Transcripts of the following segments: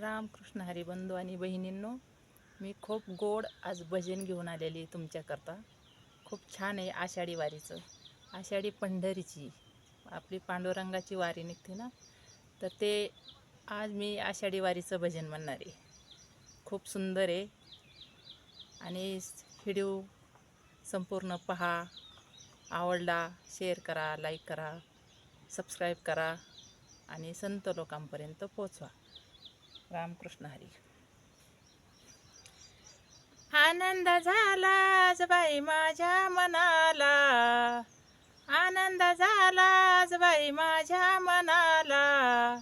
रामकृष्ण हरीबंधू आणि बहिणींनो मी खूप गोड आज भजन घेऊन आलेली तुमच्याकरता. खूप छान आहे आषाढी वारीचं. आषाढी पंढरीची आपली पांडुरंगाची वारी निघते ना? तर ते आज मी आषाढी वारीचं भजन म्हणणार आहे. खूप सुंदर आहे. आणि व्हिडिओ संपूर्ण पहा. आवडला शेअर करा लाईक करा सबस्क्राईब करा. आणि संत लोकांपर्यंत पोचवा रामकृष्ण हरी. आनंद झालाच बाई माझ्या मनाला. आनंद झालाच बाई माझ्या मनाला.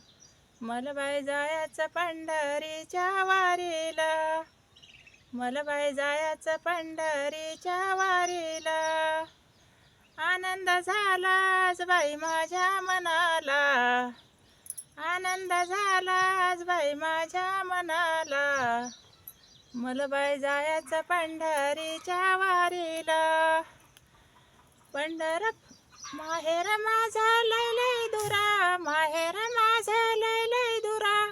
मलबाई जायाचं पंढरीच्या वारीला. मलबाई जायाचं पंढरीच्या वारीला. आनंद झालाच बाई माझ्या मनाला. आनंद झालाच बाई माझ्या मनाला. मला बाई जायचं पंढरीच्या वारीला. पंढर माहेर माझा लय लय दुरा. माहेर माझा लय लय दुरा.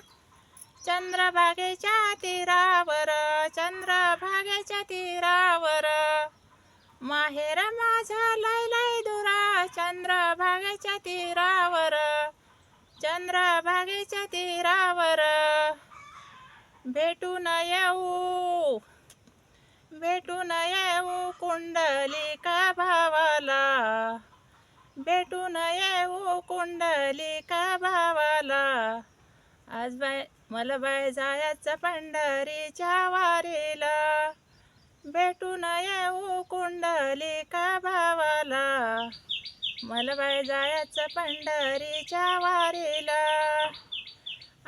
चंद्रभागेच्या तीरावर चंद्रभागेच्या तीरावर. माहेर माझा लय लय दुरा. चंद्रभागेच्या तीरावर. चंद्रभागेच्या तीरावर भेटून येऊ भेटून येऊ कुंडलिका भावाला. भेटून येऊ कुंडलिका भावाला. आज बाय मला बाय जायचं पंढरीच्या वारीला. भेटून येऊ कुंडलिका भावाला. मला बाय जायचं पंढरीच्या वारीला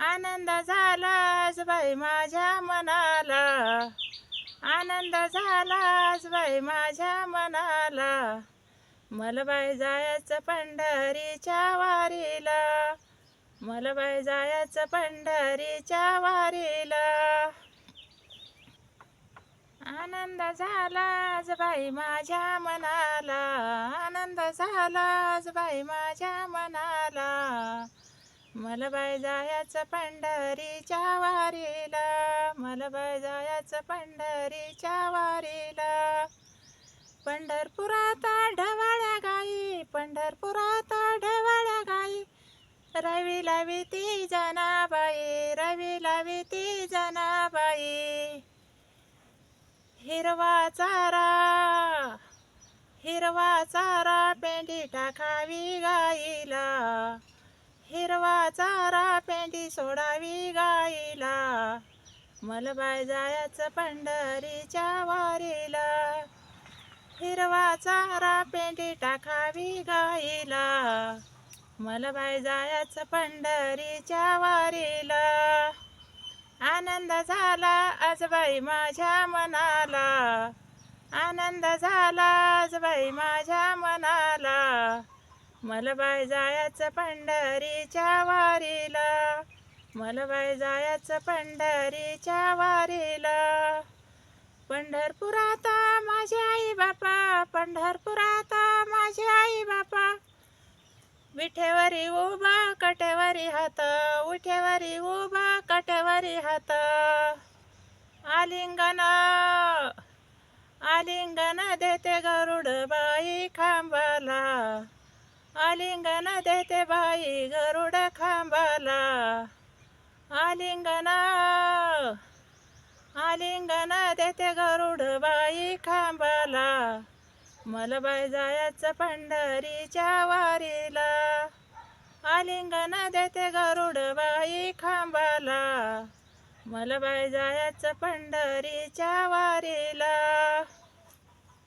आनंद झालाच बाई माझ्या मनाला. आनंद झालाच बाई माझ्या मनाला. मला बाई जायचं पंढरीच्या वारीला मला जायचं पंढरीच्या वारीला आनंद झालाच बाई माझ्या मनाला. आनंद झालाच बाई माझ्या मनाला. मला बाय जायचं पंढरीच्या वारीला. मला बाय जायचं पंढरीच्या वारीला. पंढरपुरात ढवाळ्या गाई पंढरपुरात ढवाळ्या गाई. रवी लावी ती जनाबाई रवी लावी ती जनाबाई. हिरवा चारा हिरवा चारा पेंडी टाकावी गाईला. हिरवा चारा पेंडी सोडावी गाईला. मलबाय जायचं पंढरीच्या वारीला. हिरवा चारा पेंडी टाकावी गाईला. मलबाय जायचं पंढरीच्या वारीला. आनंद झाला आज बाई माझ्या मनाला. आनंद झाला आज बाई माझ्या मनाला. मला जायचं पंढरीच्या वारीला. मला जायचं पंढरीच्या वारीला. पंढरपुरात माझे आई बापा पंढरपुरात माझे आई बापा. विठेवरी उभा कटेवारी हात. विठेवरी उभा कटेवरी हात. आलिंगन आलिंगन देते गरुड बाई खांबाला. आलिंगन देते बाई गरुड खांबाला. आलिंगन आलिंगन देते गरुड बाई खांबाला. मला बाई जायचं पंढरीच्या वारीला आलिंगन देते गरुड बाई खांबाला. मला बाई जायचं पंढरीच्या वारीला